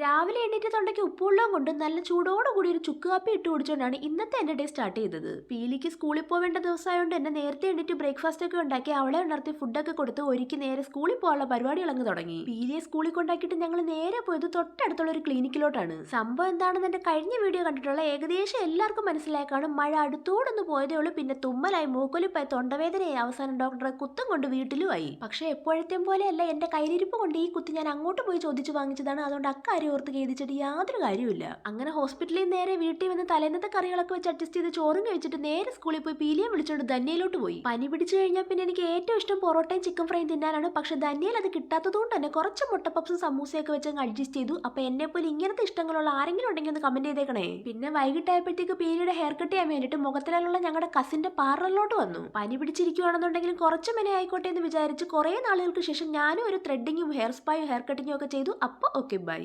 രാവിലെ എണ്ണീറ്റ തൊണ്ടയ്ക്ക് ഉപ്പുവെള്ളം കൊണ്ട് നല്ല ചൂടോട് കൂടി ഒരു ചുക്ക് കാപ്പി ഇട്ട് കുടിച്ചുകൊണ്ടാണ് ഇന്നത്തെ എന്റെ ഡേ സ്റ്റാർട്ട് ചെയ്തത്. പീലിക്ക് സ്കൂളിൽ പോവേണ്ട ദിവസമായതുകൊണ്ട് എന്നെ നേരത്തെ എണ്ണീറ്റ് ബ്രേക്ക്ഫാസ്റ്റ് ഒക്കെ ഉണ്ടാക്കി അവളെ ഉണർത്തി ഫുഡൊക്കെ കൊടുത്ത് ഒരുക്കി നേരെ സ്കൂളിൽ പോകാനുള്ള പരിപാടി ഇളങ്ങ് തുടങ്ങി. പീലിയെ സ്കൂളിൽ കൊണ്ടാക്കിയിട്ട് ഞങ്ങൾ നേരെ പോയത് തൊട്ടടുത്തുള്ള ഒരു ക്ലിനിക്കിലോട്ടാണ്. സംഭവം എന്താണെന്ന് എന്റെ കഴിഞ്ഞ വീഡിയോ കണ്ടിട്ടുള്ള ഏകദേശം എല്ലാവർക്കും മനസ്സിലായി കാണും മഴ അടുത്തോടൊന്ന് പോയതേ ഉള്ളൂ. പിന്നെ തുമ്മലായി മൂക്കൊലിപ്പായി തൊണ്ടവേദനയായി അവസാനം ഡോക്ടറെ കുത്തം കൊണ്ട് വീട്ടിലുമായി. പക്ഷേ എപ്പോഴത്തെയും പോലെയല്ല എന്റെ കയ്യിലിരിപ്പ് കൊണ്ട് ഈ കുത്തി ഞാൻ അങ്ങോട്ട് പോയി ചോദിച്ചു വാങ്ങിച്ചതാണ്. അതുകൊണ്ട് അക്കാര്യം ഓർത്ത് ഖേദിച്ചിട്ട് യാതൊരു കാര്യമില്ല അങ്ങനെ ഹോസ്പിറ്റലിൽ നേരെ വീട്ടിൽ വന്ന് തലേന്നത്തെ കറികളൊക്കെ വെച്ച് അഡ്ജസ്റ്റ് ചെയ്ത് ചോറും കഴിച്ചിട്ട് നേരെ സ്കൂളിൽ പോയി പീലിയെ വിളിച്ചോണ്ട് ധന്യയിലോട്ട് പോയി. പനി പിടിച്ചു കഴിഞ്ഞാൽ പിന്നെ എനിക്ക് ഏറ്റവും ഇഷ്ടം പൊറോട്ടയും ചിക്കൻ ഫ്രൈയും തിന്നാനാണ്. പക്ഷെ ധന്യയിൽ അത് കിട്ടാത്തതുകൊണ്ട് തന്നെ കുറച്ച് മുട്ടപ്പപ്സും സമൂസയൊക്കെ വെച്ച് അങ്ങ് അഡ്ജസ്റ്റ് ചെയ്തു. അപ്പൊ എന്നെ പോലെ ഇങ്ങനത്തെ ഇഷ്ടങ്ങളുള്ള ആരെങ്കിലും ഉണ്ടെങ്കിൽ ഒന്ന് കമന്റ് ചെയ്തേക്കണേ. പിന്നെ വൈകിട്ടായപ്പോഴത്തേക്ക് പീലിയുടെ ഹെയർ കട്ട് ചെയ്യാൻ വേണ്ടിയിട്ട് മുഖത്തിലുള്ള ഞങ്ങളുടെ കസിന്റെ പാർലറിലോട്ട് വന്നു. പനി പിടിച്ചിരിക്കുവാണെന്നുണ്ടെങ്കിലും കുറച്ച് മെനെ ആയിക്കോട്ടെ എന്ന് വിചാരിച്ച് കുറേ നാളുകൾക്ക് ശേഷം ഞാനും ഒരു ത്രെഡിങ്ങും ഹെയർ സ്പായും ഹെയർ കട്ടിങ്ങും ഒക്കെ ചെയ്തു. അപ്പോൾ ഓക്കെ ബൈ